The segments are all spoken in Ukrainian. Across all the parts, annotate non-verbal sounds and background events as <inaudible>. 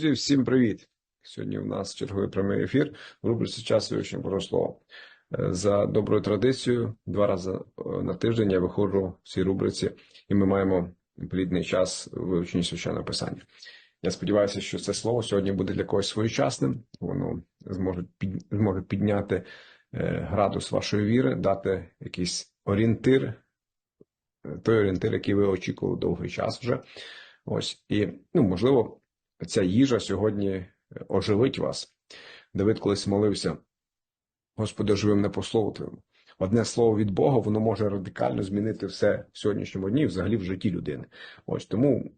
Друзі, всім привіт! Сьогодні у нас черговий прямий ефір в рубриці час вивчення Богослова. Е, За доброю традицією, два рази е, на тиждень я виходжу в цій рубриці, і ми маємо плідний час вивчення священного писання. Я сподіваюся, що це слово сьогодні буде для когось своєчасним. Воно зможе під, зможе підняти е, градус вашої віри, дати якийсь орієнтир, той орієнтир, який ви очікували довгий час вже. Ось і ну можливо, ця їжа сьогодні е, оживить вас. Давид колись молився, Господи, оживи мене по слову Твоєму. Одне слово від Бога, воно може радикально змінити все в сьогоднішньому дні, взагалі в житті людини. Ось тому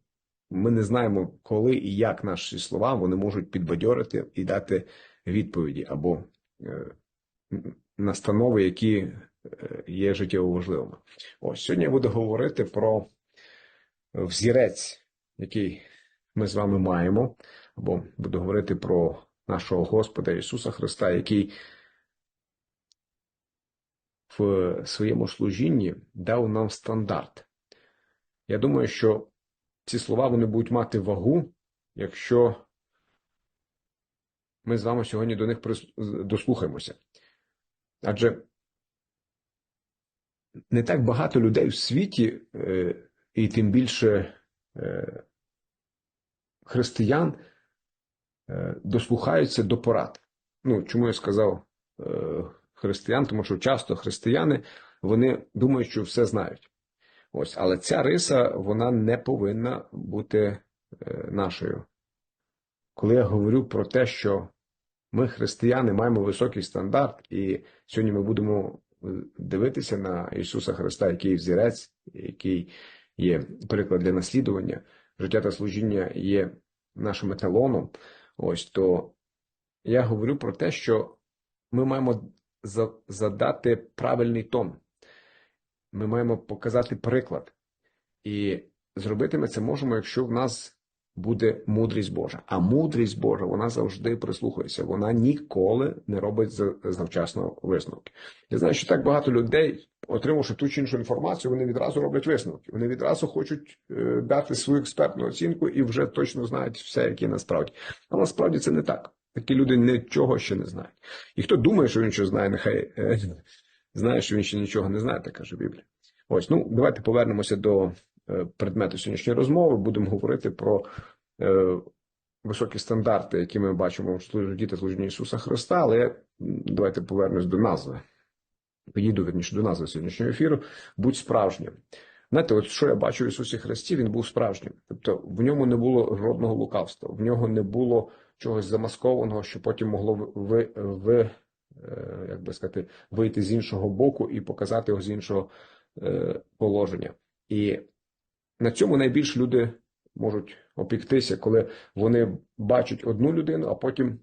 ми не знаємо, коли і як наші слова вони можуть підбадьорити і дати відповіді або е, настанови, які е, є життєво важливими. Ось сьогодні я буду говорити про взірець, який ми з вами маємо, або буду говорити про нашого Господа Ісуса Христа, який в своєму служінні дав нам стандарт. Я думаю, що ці слова вони будуть мати вагу, якщо ми з вами сьогодні до них дослухаємося. Адже не так багато людей в світі, е, і тим більше е, християн, е, дослухаються до порад. Ну, чому я сказав е, християн? Тому що часто християни вони думають, що все знають. Ось, але ця риса вона не повинна бути е, нашою. Коли я говорю про те, що ми, християни, маємо високий стандарт, і сьогодні ми будемо дивитися на Ісуса Христа, який взірець, який є приклад для наслідування, життя та служіння є нашим еталоном. Ось то я говорю про те, що ми маємо задати правильний тон. Ми маємо показати приклад. І зробити ми це можемо, якщо в нас буде мудрість Божа. А мудрість Божа, вона завжди прислухається. Вона ніколи не робить за- завчасно висновки. Я знаю, що так багато людей, отримавши ту чи іншу інформацію, вони відразу роблять висновки. Вони відразу хочуть е, дати свою експертну оцінку і вже точно знають все, яке насправді. А насправді це не так. Такі люди нічого ще не знають. І хто думає, що він щось знає, нехай е, <laughs> знає, що він ще нічого не знає, так каже Біблія. Ось, ну давайте повернемося до предмету сьогоднішньої розмови. Будемо говорити про е, високі стандарти, які ми бачимо в служінні та служінні Ісуса Христа. Але давайте повернемось до назви. Підійду верніше до назви сьогоднішнього ефіру. Будь справжнім. Знаєте, от що я бачу в Ісусі Христі, він був справжнім. Тобто в ньому не було жодного лукавства, в нього не було чогось замаскованого, що потім могло ви, ви, е, як би сказати, вийти з іншого боку і показати його з іншого е, положення. І на цьому найбільше люди можуть опіктися, коли вони бачать одну людину, а потім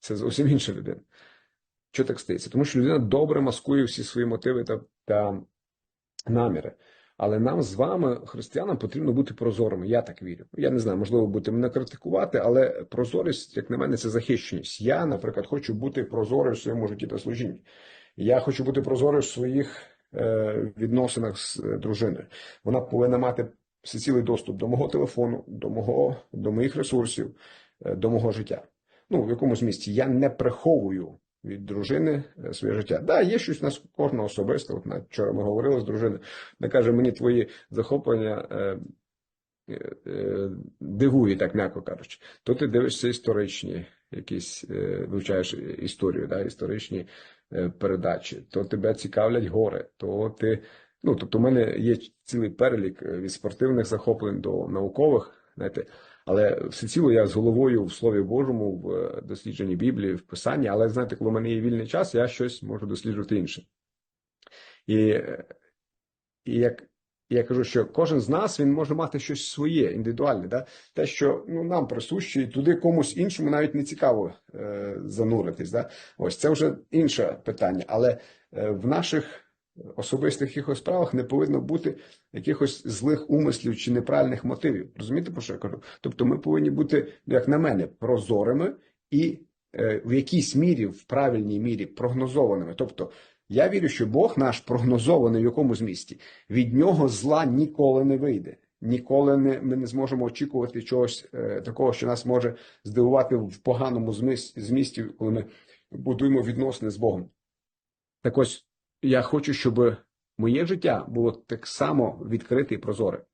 це зовсім інша людина. Що так стається? Тому що людина добре маскує всі свої мотиви та, та наміри. Але нам з вами, християнам, потрібно бути прозорими. Я так вірю. Я не знаю, можливо, будете мене критикувати, але прозорість, як на мене, це захищеність. Я, наприклад, хочу бути прозорим в своєму житті та служінні. Я хочу бути прозорим в своїх відносинах з е, дружиною. Вона повинна мати всецілий доступ до мого телефону, до мого, до моїх ресурсів, е, до мого життя. Ну, в якомусь місці я не приховую від дружини е, своє життя. Да, є щось у нас кожного особисто. От навіть вчора ми говорили з дружиною. Вона каже, мені твої захоплення е, е, е, дивує, так м'яко кажучи. То ти дивишся історичні, якісь е, вивчаєш історію, да, історичні е, передачі, то тебе цікавлять гори, то ти. Ну, тобто, у мене є цілий перелік е, від спортивних захоплень до наукових, знаєте, але всеціло я з головою в Слові Божому, в е, дослідженні Біблії, в Писанні, але знаєте, коли в мене є вільний час, я щось можу досліджувати інше. І, е, і як я кажу, що кожен з нас він може мати щось своє, індивідуальне, да? те, що ну, нам присуще, і туди комусь іншому навіть не цікаво е, зануритись. Да? Ось це вже інше питання. Але е, в наших особистих якихось справах не повинно бути якихось злих умислів чи неправильних мотивів. Розумієте, про що я кажу? Тобто ми повинні бути, як на мене, прозорими і е, в якійсь мірі, в правильній мірі, прогнозованими. Тобто, я вірю, що Бог наш прогнозований в якомусь місті. Від нього зла ніколи не вийде. ніколи не, ми не зможемо очікувати чогось е, такого, що нас може здивувати в поганому змісті, коли ми будуємо відносини з Богом. Так ось я хочу, щоб моє життя було так само відкрите і прозоре.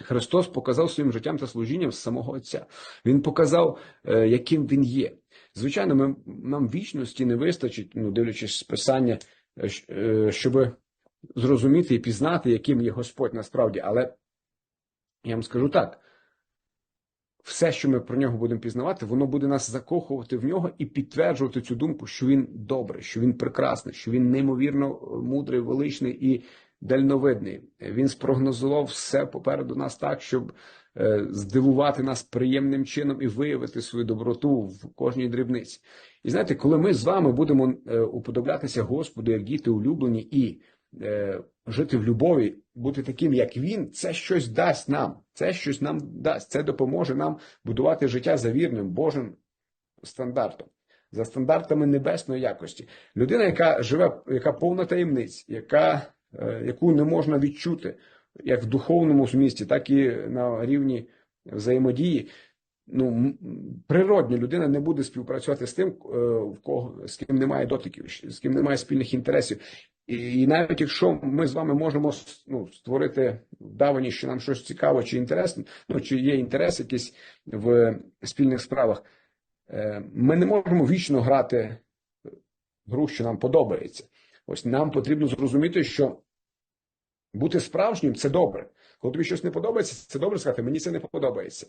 Христос показав своїм життям та служінням самого Отця. Він показав, е, яким він є. Звичайно, ми, нам вічності не вистачить, ну, дивлячись з писання, е, е, щоб зрозуміти і пізнати, яким є Господь насправді. Але я вам скажу так: все, що ми про нього будемо пізнавати, воно буде нас закохувати в нього і підтверджувати цю думку, що він добрий, що він прекрасний, що він неймовірно мудрий, величний і дальновидний. Він спрогнозував все попереду нас так, щоб е, здивувати нас приємним чином і виявити свою доброту в кожній дрібниці. І знаєте, коли ми з вами будемо е, уподоблятися Господу, як діти улюблені, і е, жити в любові, бути таким, як він, це щось дасть нам. Це щось нам дасть. Це допоможе нам будувати життя за вірним Божим стандартом, за стандартами небесної якості. Людина, яка живе, яка повна таємниць, яка, е, яку не можна відчути як в духовному змісті, так і на рівні взаємодії. Ну, природня людина не буде співпрацювати з тим, е, в кого з ким немає дотиків, з ким немає спільних інтересів. І, і навіть якщо ми з вами можемо ну, створити вдавані, що нам щось цікаво чи інтересне, ну чи є інтерес якийсь в спільних справах, е, ми не можемо вічно грати гру, що нам подобається. Ось нам потрібно зрозуміти, що бути справжнім це добре. Коли тобі щось не подобається, це добре сказати, мені це не подобається.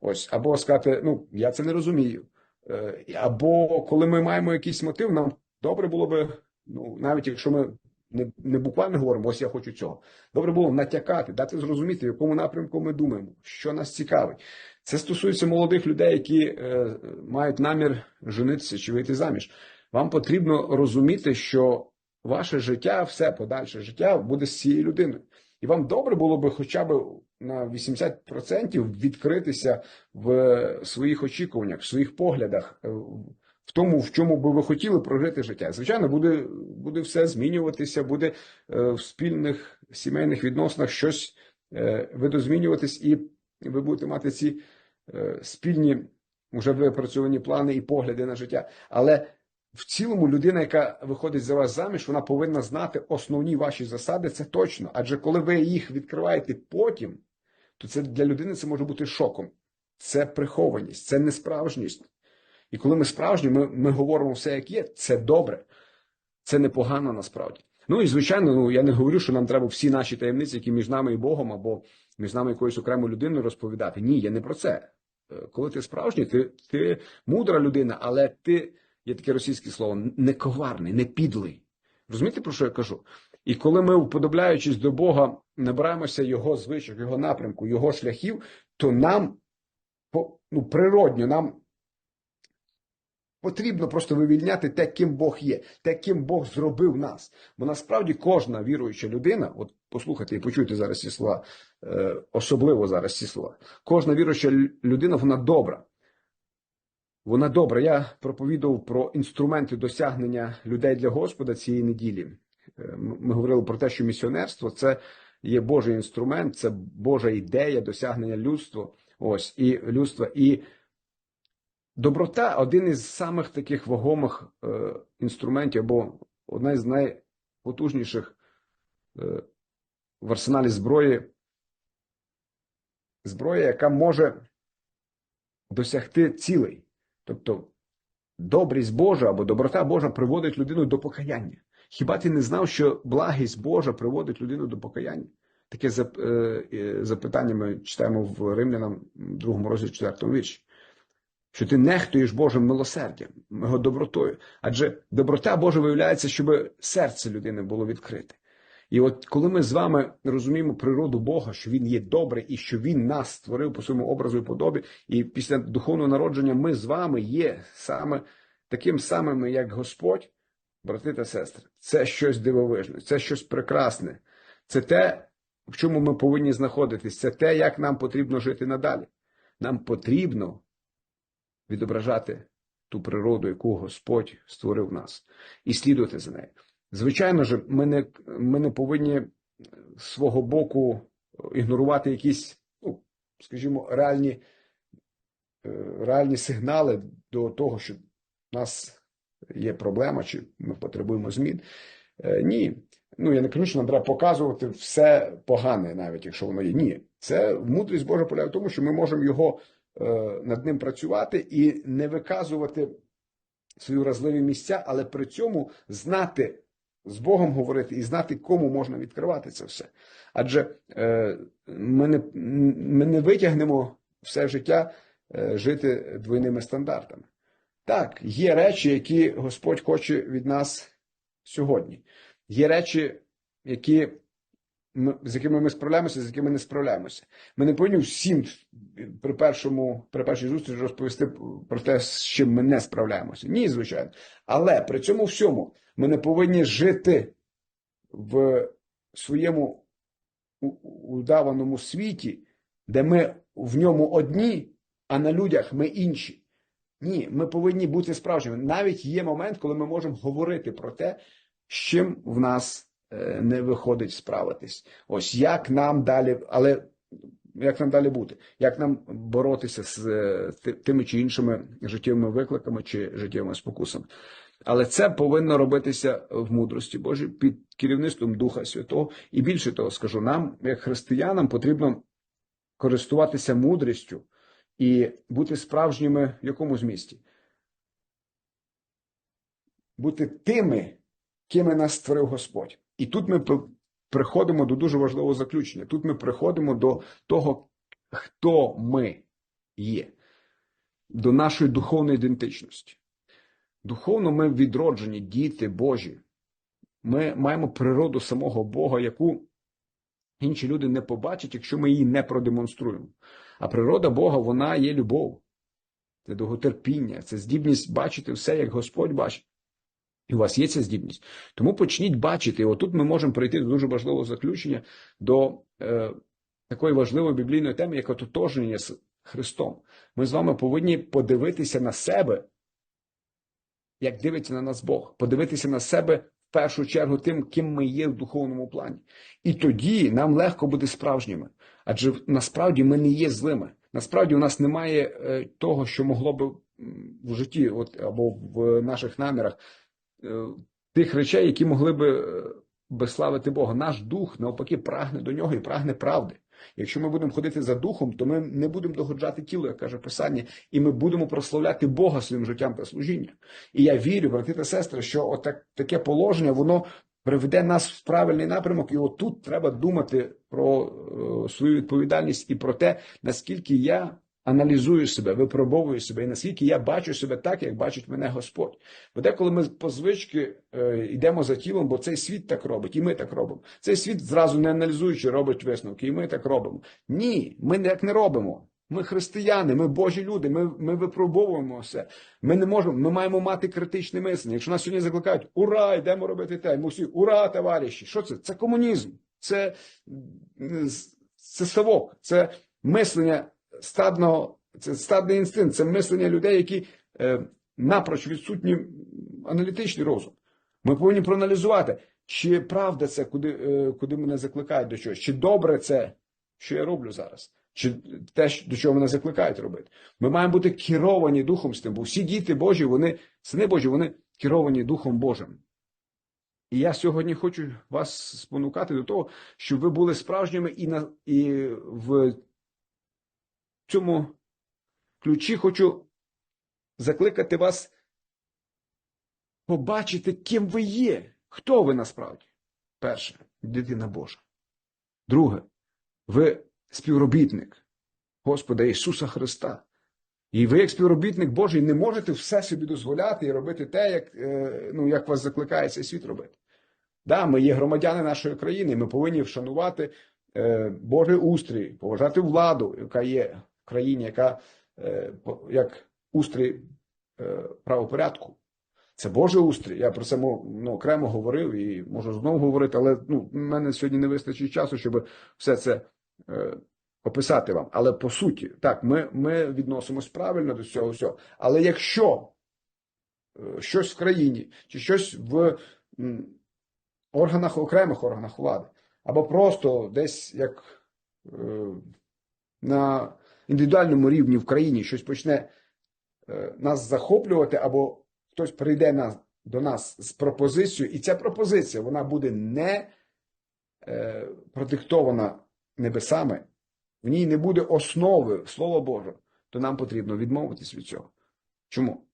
Ось, або сказати, ну я це не розумію. Е, Або коли ми маємо якийсь мотив, нам добре було би, ну навіть якщо ми не, не буквально говоримо, ось я хочу цього. Добре було натякати, дати зрозуміти, в якому напрямку ми думаємо, що нас цікавить. Це стосується молодих людей, які е, мають намір женитися чи вийти заміж. Вам потрібно розуміти, що ваше життя, все подальше життя буде з цією людиною. І вам добре було би хоча б на 80% відкритися в своїх очікуваннях, в своїх поглядах, е, в тому, в чому би ви хотіли прожити життя. Звичайно, буде, буде все змінюватися, буде е, в спільних сімейних відносинах щось е, видозмінюватись, і ви будете мати ці спільні вже випрацьовані плани і погляди на життя. Але в цілому людина, яка виходить за вас заміж, вона повинна знати основні ваші засади, це точно. Адже коли ви їх відкриваєте потім, то це для людини це може бути шоком. Це прихованість, це несправжність. І коли ми справжні, ми, ми говоримо все, як є, це добре, це непогано насправді. Ну і звичайно, ну я не говорю, що нам треба всі наші таємниці, які між нами і Богом, або між нами якоюсь окремою людиною розповідати. Ні, я не про це. Е, Коли ти справжній, ти, ти мудра людина, але ти є таке російське слово, не коварний, не підлий. Розумієте, про що я кажу? І коли ми, уподобляючись до Бога, набираємося Його звичок, Його напрямку, Його шляхів, то нам ну, природньо, нам потрібно просто вивільняти те, ким Бог є, те, ким Бог зробив нас. Бо насправді кожна віруюча людина, от послухайте і почуйте зараз ці слова, е, особливо зараз ці слова, кожна віруюча людина, вона добра. Вона добра. Я проповідував про інструменти досягнення людей для Господа цієї неділі. Е, Ми говорили про те, що місіонерство це є Божий інструмент, це Божа ідея досягнення людства. Ось і людства. І доброта один із самих таких вагомих е, інструментів, або одна із найпотужніших е, в арсеналі зброї. Зброя, яка може досягти цілей. Тобто добрість Божа або доброта Божа приводить людину до покаяння. Хіба ти не знав, що благість Божа приводить людину до покаяння? Таке е, е, запитання ми читаємо в Римлянам, другому розділі 4 вірші. Що ти нехтуєш Божим милосердям, його добротою. Адже доброта Божа виявляється, щоб серце людини було відкрите. І от коли ми з вами розуміємо природу Бога, що Він є добрий і що Він нас створив по своєму образу і подобі, і після духовного народження ми з вами є саме таким самим, як Господь, брати та сестри, це щось дивовижне, це щось прекрасне, це те, в чому ми повинні знаходитись, це те, як нам потрібно жити надалі. Нам потрібно відображати ту природу, яку Господь створив в нас, і слідувати за нею. Звичайно ж, ми не, ми не повинні з свого боку ігнорувати якісь, ну, скажімо, реальні, е, реальні сигнали до того, що в нас є проблема, чи ми потребуємо змін. Е, Ні. Ну, я не кажу, що нам треба показувати все погане, навіть якщо воно є. Ні. Це мудрість Божа полягає в тому, що ми можемо його е, над ним працювати і не виказувати свої вразливі місця, але при цьому знати з Богом говорити і знати, кому можна відкривати це все. Адже е, ми, не, ми не витягнемо все життя е, жити двойними стандартами. Так, є речі, які Господь хоче від нас сьогодні. Є речі, які з якими ми справляємося, з якими не справляємося. Ми не повинні всім при першому при першій зустрічі розповісти про те, з чим ми не справляємося. Ні, звичайно. Але при цьому всьому ми не повинні жити в своєму удаваному світі, де ми в ньому одні, а на людях ми інші. Ні, ми повинні бути справжніми. Навіть є момент, коли ми можемо говорити про те, з чим в нас не виходить справитись. Ось як нам далі, але як нам далі бути? Як нам боротися з е, тими чи іншими життєвими викликами чи життєвими спокусами? Але це повинно робитися в мудрості Божій під керівництвом Духа Святого. І більше того скажу, нам, як християнам, потрібно користуватися мудрістю і бути справжніми в якому змісті? Бути тими, кими нас створив Господь. І тут ми приходимо до дуже важливого заключення. Тут ми приходимо до того, хто ми є, до нашої духовної ідентичності. Духовно ми відроджені, діти Божі. Ми маємо природу самого Бога, яку інші люди не побачать, якщо ми її не продемонструємо. А природа Бога, вона є любов, це довготерпіння, це здібність бачити все, як Господь бачить. І у вас є ця здібність. Тому почніть бачити. І отут ми можемо прийти до дуже важливого заключення до е, такої важливої біблійної теми, як ототожнення з Христом. Ми з вами повинні подивитися на себе, як дивиться на нас Бог, подивитися на себе в першу чергу тим, ким ми є в духовному плані. І тоді нам легко бути справжніми. Адже насправді ми не є злими. Насправді у нас немає е, того, що могло би в житті, от або в наших намірах, тих речей, які могли би е, безславити Бога. Наш дух навпаки прагне до нього і прагне правди. Якщо ми будемо ходити за духом, то ми не будемо догоджати тілу, як каже Писання, і ми будемо прославляти Бога своїм життям та служінням. І я вірю, брати та сестри, що отак, таке положення воно приведе нас в правильний напрямок, і отут треба думати про е, свою відповідальність і про те, наскільки я аналізую себе, випробовую себе, і наскільки я бачу себе так, як бачить мене Господь. Бо деколи ми по звички е, йдемо за тілом, бо цей світ так робить, і ми так робимо. Цей світ зразу не аналізуючи робить висновки, і ми так робимо. Ні, ми так не робимо. Ми християни, ми Божі люди, ми, ми випробовуємо все. Ми не можемо, ми маємо мати критичне мислення. Якщо нас сьогодні закликають, ура, йдемо робити те, ми всі, ура, товариші. Що це? Це комунізм, це, це совок, це мислення стадного, це стадний інстинкт, це мислення людей, які е, напроч відсутні аналітичний розум. Ми повинні проаналізувати, чи правда це, куди, е, куди мене закликають до чогось, чи добре це, що я роблю зараз, чи те, до чого мене закликають робити. Ми маємо бути керовані Духом з тим, бо всі діти Божі, вони, сини Божі, вони керовані Духом Божим. І я сьогодні хочу вас спонукати до того, щоб ви були справжніми і, на, і в цьому ключі хочу закликати вас побачити, ким ви є, хто ви насправді. Перше, дитина Божа. Друге, ви співробітник Господа Ісуса Христа. І ви, як співробітник Божий, не можете все собі дозволяти і робити те, як, е, ну, як вас закликає цей світ робити. Да, ми є громадяни нашої країни, ми повинні вшанувати е, Божий устрій, поважати владу, яка є країні, яка е, як устрій е, правопорядку. Це Божий устрій. Я про це ну, окремо говорив і можу знову говорити, але ну, в мене сьогодні не вистачить часу, щоб все це е, описати вам. Але по суті, так, ми, ми відносимось правильно до цього всього. Але якщо е, щось в країні чи щось в органах, окремих органах влади, або просто десь як е, на індивідуальному рівні в країні щось почне е, нас захоплювати, або хтось прийде до нас з пропозицією, і ця пропозиція вона буде не е, продиктована небесами, в ній не буде основи Слова Божого, то нам потрібно відмовитись від цього. Чому?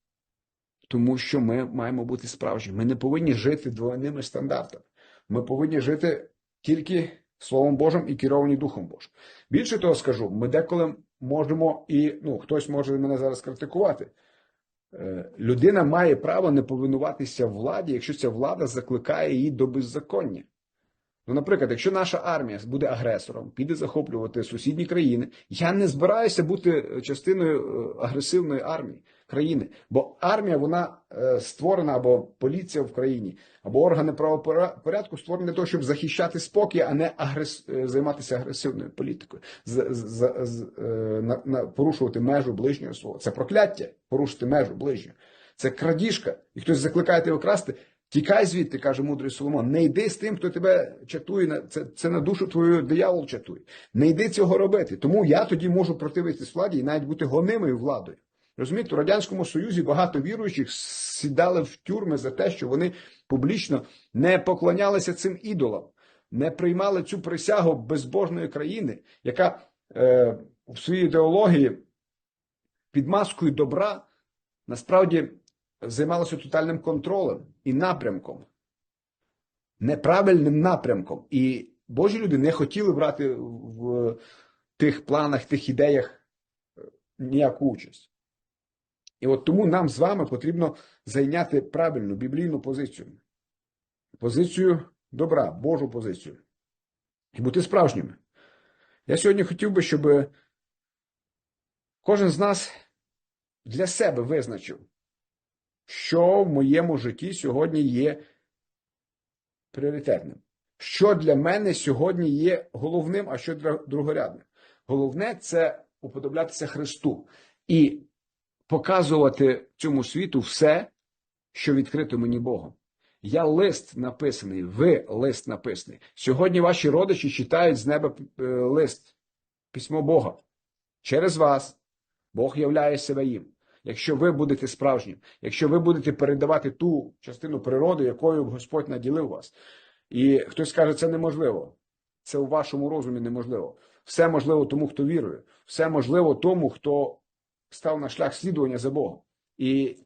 Тому що ми маємо бути справжніми. Ми не повинні жити двойними стандартами. Ми повинні жити тільки Словом Божим і керовані Духом Божим. Більше того скажу, ми деколи можемо і ну, хтось може мене зараз критикувати. Е, Людина має право не повинуватися владі, якщо ця влада закликає її до беззаконня. Ну, наприклад, якщо наша армія буде агресором, піде захоплювати сусідні країни, я не збираюся бути частиною е, агресивної армії країни, бо армія вона е, створена або поліція в країні, або органи правопорядку створені для того, щоб захищати спокій, а не агрес... е, займатися агресивною політикою, з, з, з, е, на, на, порушувати межу ближнього свого. Це прокляття, порушити межу ближнього. Це крадіжка, і хтось закликає тебе красти. Тікай звідти, каже мудрий Соломон. Не йди з тим, хто тебе чатує. Це, це на душу твою диявол чатує. Не йди цього робити. Тому я тоді можу противитись владі і навіть бути гонимою владою. Розумієте, у Радянському Союзі багато віруючих сідали в тюрми за те, що вони публічно не поклонялися цим ідолам, не приймали цю присягу безбожної країни, яка е, в своїй ідеології під маскою добра насправді займалася тотальним контролем і напрямком, неправильним напрямком. І Божі люди не хотіли брати в тих планах, тих ідеях е, ніяку участь. І от тому нам з вами потрібно зайняти правильну біблійну позицію. Позицію добра, Божу позицію. І бути справжніми. Я сьогодні хотів би, щоб кожен з нас для себе визначив, що в моєму житті сьогодні є пріоритетним. Що для мене сьогодні є головним, а що другорядним. Головне це уподоблятися Христу і показувати цьому світу все, що відкрито мені Богом. Я лист написаний, ви лист написаний. Сьогодні ваші родичі читають з неба е, лист, письмо Бога. Через вас Бог являє себе їм. Якщо ви будете справжнім, якщо ви будете передавати ту частину природи, якою Господь наділив вас. І хтось каже, це неможливо. Це у вашому розумі неможливо. Все можливо тому, хто вірує. Все можливо тому, хто став на шлях слідування за Богом. І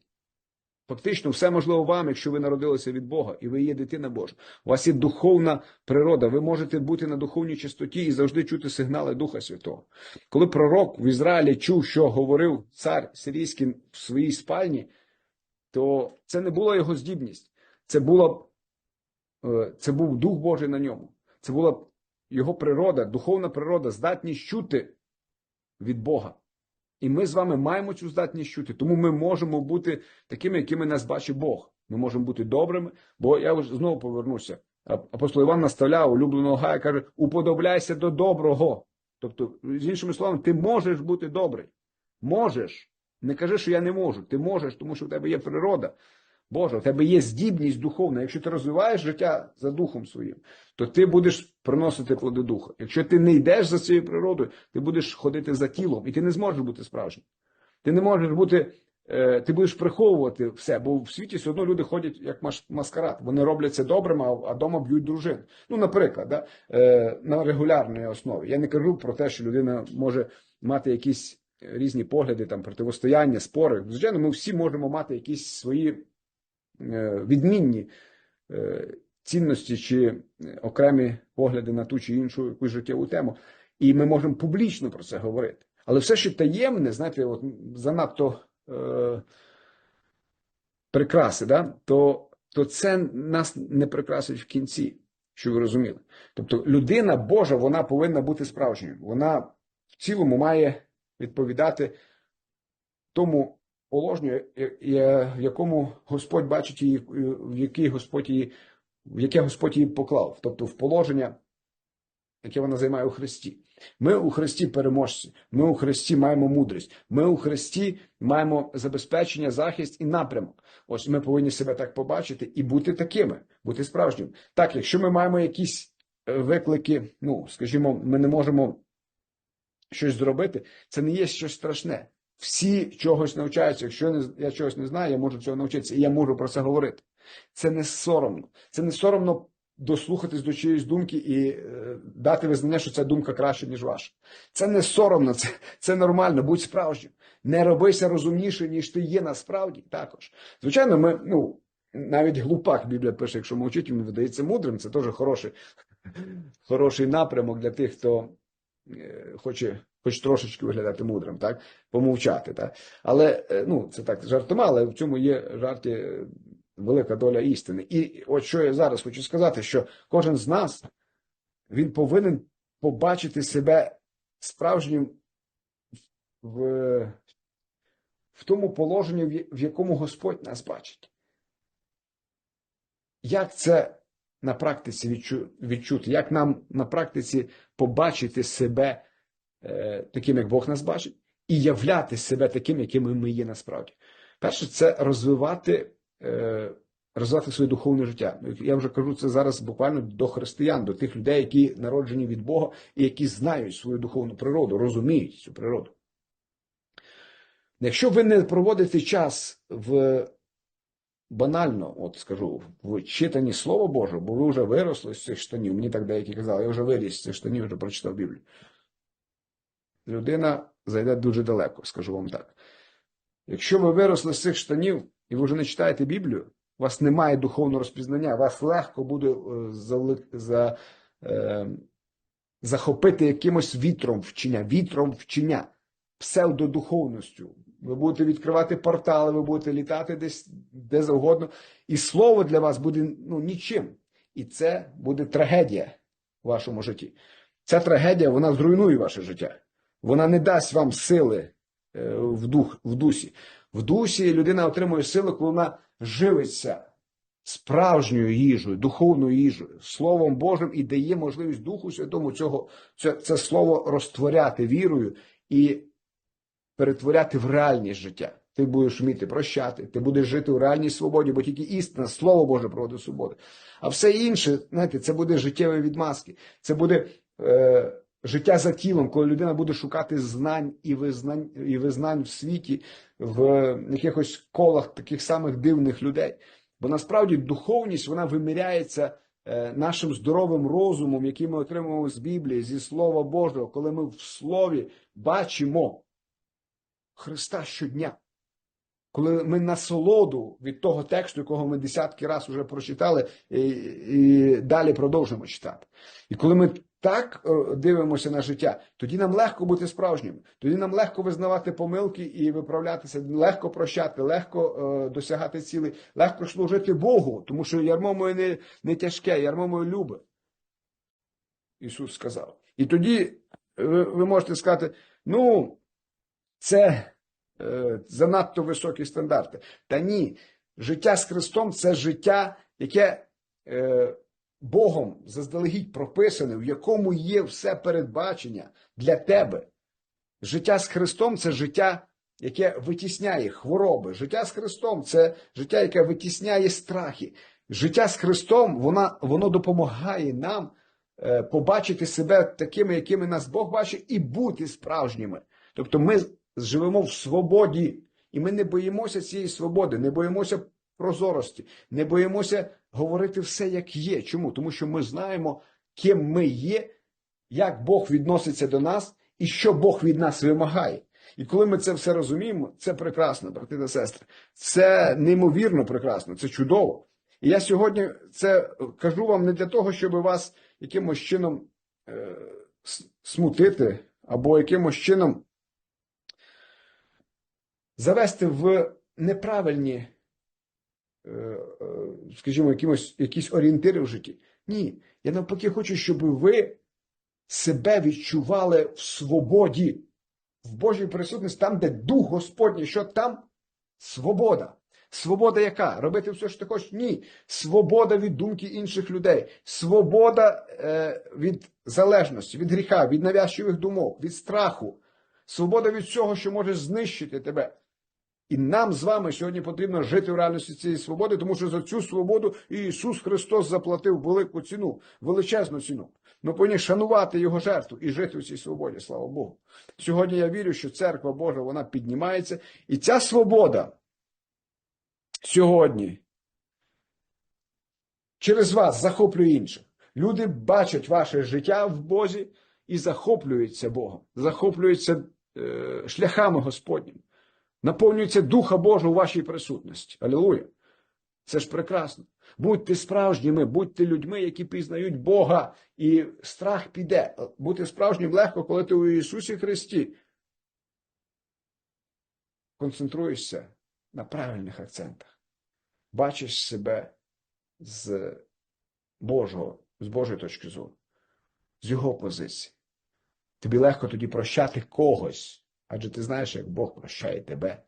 фактично все можливо вам, якщо ви народилися від Бога, і ви є дитина Божа. У вас є духовна природа. Ви можете бути на духовній чистоті і завжди чути сигнали Духа Святого. Коли пророк в Ізраїлі чув, що говорив цар сирійський в своїй спальні, то це не була його здібність. Це було Е, це був Дух Божий на ньому. Це була його природа, духовна природа, здатність чути від Бога. І ми з вами маємо цю здатність чути, тому ми можемо бути такими, якими нас бачить Бог. Ми можемо бути добрими, бо я вже знову повернуся. Апостол Іван наставляв улюбленого Гая, каже: уподобляйся до доброго. Тобто, з іншими словами, ти можеш бути добрий. Можеш. Не кажи, що я не можу. Ти можеш, тому що в тебе є природа. Боже, у тебе є здібність духовна. Якщо ти розвиваєш життя за духом своїм, то ти будеш приносити плоди духа. Якщо ти не йдеш за цією природою, ти будеш ходити за тілом, і ти не зможеш бути справжнім. Ти не можеш бути, е, ти будеш приховувати все, бо в світі все одно люди ходять як маскарад. Вони роблять це добрим, а вдома б'ють дружин. Ну, наприклад, да, е, на регулярній основі. Я не кажу про те, що людина може мати якісь різні погляди, там противостояння, спори. Звичайно, ми всі можемо мати якісь свої. Е, відмінні е, цінності чи окремі погляди на ту чи іншу якусь життєву тему. І ми можемо публічно про це говорити. Але все, що таємне, знаєте, от занадто е, прикраси, да? то, то це нас не прикрасить в кінці, що ви розуміли. Тобто людина Божа, вона повинна бути справжньою. Вона в цілому має відповідати тому положенню, в якому Господь бачить її, в який Господь її, в яке Господь її поклав, тобто в положення, яке вона займає у Христі. Ми у Христі переможці, ми у Христі маємо мудрість, ми у Христі маємо забезпечення, захист і напрямок. Ось ми повинні себе так побачити і бути такими, бути справжніми. Так, якщо ми маємо якісь е, виклики, ну скажімо, ми не можемо щось зробити, це не є щось страшне. Всі чогось навчаються. Якщо я чогось не знаю, я можу цього навчитися, і я можу про це говорити. Це не соромно. Це не соромно дослухатись до чиєїсь думки і е, дати визнання, що ця думка краще, ніж ваша. Це не соромно, це, це нормально, будь справжнім. Не робися розумніше, ніж ти є насправді також. Звичайно, ми, ну, навіть глупак Біблія пише, якщо мовчить, він видається мудрим, це теж хороший, <laughs> хороший напрямок для тих, хто е, хоче хоч трошечки виглядати мудрим, так? Помовчати. Так? Але е, ну, це так жартома, але в цьому є жарті е, велика доля істини. І от що я зараз хочу сказати, що кожен з нас він повинен побачити себе справжнім в, в тому положенні, в якому Господь нас бачить. Як це на практиці відчу, відчути? Як нам на практиці побачити себе таким, як Бог нас бачить, і являти себе таким, якими ми є насправді? Перше, це розвивати, е, розвивати своє духовне життя. Я вже кажу це зараз буквально до християн, до тих людей, які народжені від Бога і які знають свою духовну природу, розуміють цю природу. Якщо ви не проводите час в банально, от скажу, в читанні Слова Божого, бо ви вже виросли з цих штанів, мені так деякі казали, я вже виріс з цих штанів, вже прочитав Біблію. Людина зайде дуже далеко, скажу вам так. Якщо ви виросли з цих штанів і ви вже не читаєте Біблію, у вас немає духовного розпізнання, вас легко буде е, завли- за, е, захопити якимось вітром вчення, вітром вчення, псевдодуховністю. Ви будете відкривати портали, ви будете літати десь де завгодно, і слово для вас буде ну, нічим. І це буде трагедія в вашому житті. Ця трагедія вона зруйнує ваше життя. Вона не дасть вам сили е, в, дух, в дусі. В дусі людина отримує силу, коли вона живиться справжньою їжею, духовною їжею, Словом Божим і дає можливість Духу Святому цього, це, це слово розтворяти вірою і перетворяти в реальність життя. Ти будеш вміти прощати, ти будеш жити у реальній свободі, бо тільки істина, Слово Боже проводить свободу. А все інше, знаєте, це буде життєві відмазки, це буде е, життя за тілом, коли людина буде шукати знань і визнань, і визнань в світі, в якихось колах таких самих дивних людей. Бо насправді духовність вона виміряється е, нашим здоровим розумом, який ми отримуємо з Біблії, зі Слова Божого, коли ми в Слові бачимо Христа щодня. Коли ми насолоду від того тексту, якого ми десятки разів вже прочитали, і, і далі продовжимо читати. І коли ми так е, дивимося на життя, тоді нам легко бути справжніми, тоді нам легко визнавати помилки і виправлятися, легко прощати, легко е, досягати цілей, легко служити Богу, тому що ярмо моє не, не тяжке, ярмо моє любе. Ісус сказав. І тоді е, ви, ви можете сказати, ну, це е, занадто високі стандарти. Та ні, життя з Христом це життя, яке е, Богом заздалегідь прописане, в якому є все передбачення для тебе. Життя з Христом це життя, яке витісняє хвороби. Життя з Христом це життя, яке витісняє страхи. Життя з Христом вона, воно допомагає нам е, побачити себе такими, якими нас Бог бачить, і бути справжніми. Тобто ми живемо в свободі, і ми не боїмося цієї свободи, не боїмося прозорості, не боїмося говорити все, як є. Чому? Тому що ми знаємо, ким ми є, як Бог відноситься до нас і що Бог від нас вимагає. І коли ми це все розуміємо, це прекрасно, брати та сестри. Це неймовірно прекрасно, це чудово. І я сьогодні це кажу вам не для того, щоб вас якимось чином е, смутити або якимось чином завести в неправильні, скажімо, якимось, якісь орієнтири в житті. Ні. Я навпаки хочу, щоб ви себе відчували в свободі, в Божій присутності, там, де Дух Господній, що там свобода. Свобода яка? Робити все, що ти хочеш? Ні. Свобода від думки інших людей. Свобода е, від залежності, від гріха, від навязчивих думок, від страху. Свобода від всього, що може знищити тебе. І нам з вами сьогодні потрібно жити в реальності цієї свободи, тому що за цю свободу Ісус Христос заплатив велику ціну, величезну ціну. Ми повинні шанувати Його жертву і жити в цій свободі, слава Богу. Сьогодні я вірю, що церква Божа вона піднімається, і ця свобода сьогодні через вас захоплює інших. Люди бачать ваше життя в Бозі і захоплюються Богом, захоплюються е, шляхами Господніми, наповнюються Духа Божого у вашій присутності. Алілуя! Це ж прекрасно. Будьте справжніми, будьте людьми, які пізнають Бога, і страх піде. Бути справжнім легко, коли ти у Ісусі Христі. Концентруєшся на правильних акцентах. Бачиш себе з Божого, з Божої точки зору, з його позиції. Тобі легко тоді прощати когось, адже ти знаєш, як Бог прощає тебе.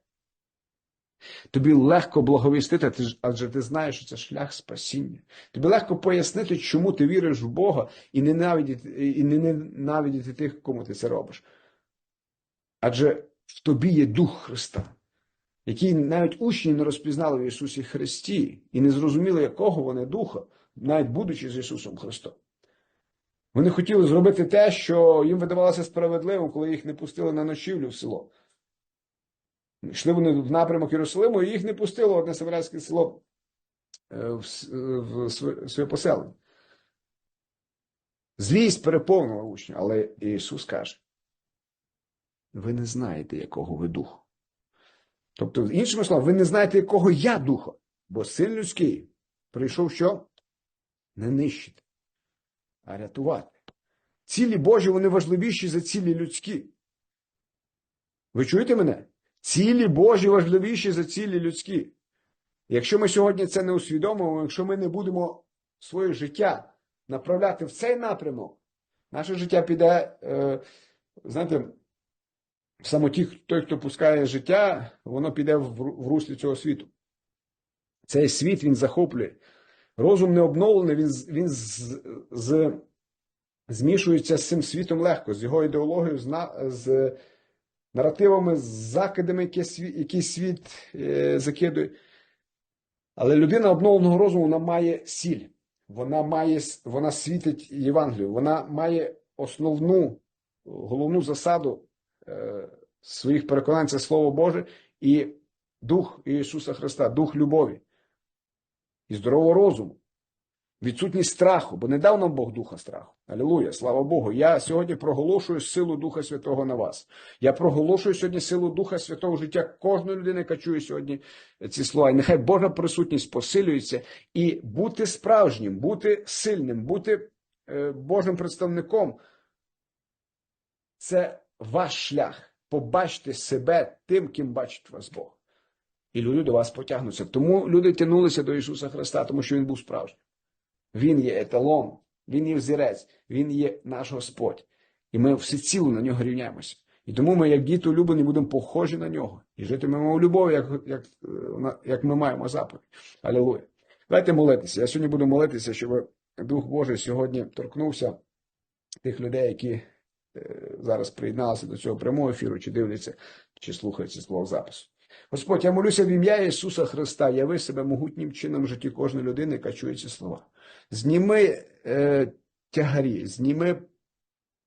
Тобі легко благовістити, адже ти знаєш, що це шлях спасіння. Тобі легко пояснити, чому ти віриш в Бога і ненавидіти, і не ненавидіти тих, кому ти це робиш. Адже в тобі є Дух Христа, який навіть учні не розпізнали в Ісусі Христі і не зрозуміли, якого вони духа, навіть будучи з Ісусом Христом. Вони хотіли зробити те, що їм видавалося справедливим, коли їх не пустили на ночівлю в село. Йшли вони в напрямок Єрусалиму, і їх не пустило одне самарянське село е, в, своє поселення. Злість переповнила учня, але Ісус каже: ви не знаєте, якого ви духу. Тобто, іншими словами, ви не знаєте, якого я духа, бо син людський прийшов що? Не нищити, а рятувати. Цілі Божі, вони важливіші за цілі людські. Ви чуєте мене? Цілі Божі важливіші за цілі людські. Якщо ми сьогодні це не усвідомимо, якщо ми не будемо своє життя направляти в цей напрямок, наше життя піде, е, знаєте, самоті, той, хто пускає життя, воно піде в, в руслі цього світу. Цей світ він захоплює. Розум не обновлений, він, він з, з, змішується з цим світом легко, з його ідеологією, з, з наративами, з закидами, які світ, які світ е, закидує. Але людина обновленого розуму вона має сіль, вона має, вона світить Євангелію, вона має основну, головну засаду е, своїх переконань це Слово Боже і Дух Ісуса Христа, Дух любові і здорового розуму. Відсутність страху, бо не дав нам Бог духа страху. Алілуя, слава Богу. Я сьогодні проголошую силу Духа Святого на вас. Я проголошую сьогодні силу Духа Святого життя кожної людини, яка чує сьогодні ці слова. І нехай Божа присутність посилюється і бути справжнім, бути сильним, бути е, Божим представником. Це ваш шлях. Побачте себе тим, ким бачить вас Бог. І люди до вас потягнуться. Тому люди тянулися до Ісуса Христа, тому що Він був справжнім. Він є еталон, Він є взірець, Він є наш Господь. І ми всеціло на нього рівняємося. І тому ми, як діти улюблені, будемо похожі на нього і житимемо у любові, як, як, як ми маємо заповідь. Алілуя. Давайте молитися. Я сьогодні буду молитися, щоб Дух Божий сьогодні торкнувся тих людей, які е, зараз приєдналися до цього прямого ефіру, чи дивляться, чи слухають ці слова запису. Господь, я молюся в ім'я Ісуса Христа, яви себе могутнім чином в житті кожної людини, яка чує ці слова. Зніми е, тягарі, зніми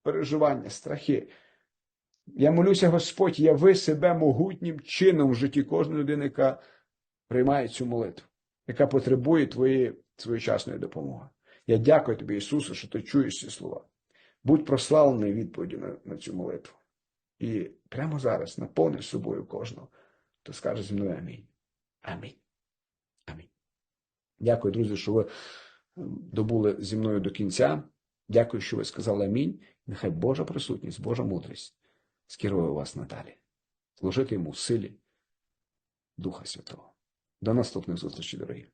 переживання, страхи. Я молюся, Господь, яви себе могутнім чином в житті кожної людини, яка приймає цю молитву, яка потребує твоєї своєчасної допомоги. Я дякую тобі, Ісусу, що ти чуєш ці слова. Будь прославлений відповіді на, на цю молитву. І прямо зараз наповни собою кожного, хто скаже зі мною амінь. Амінь. Амінь. Дякую, друзі, що ви ем, добули зі мною до кінця. Дякую, що ви сказали амінь. Нехай Божа присутність, Божа мудрість скерує вас надалі. Служити йому в силі Духа Святого. До наступних зустрічей, дорогі.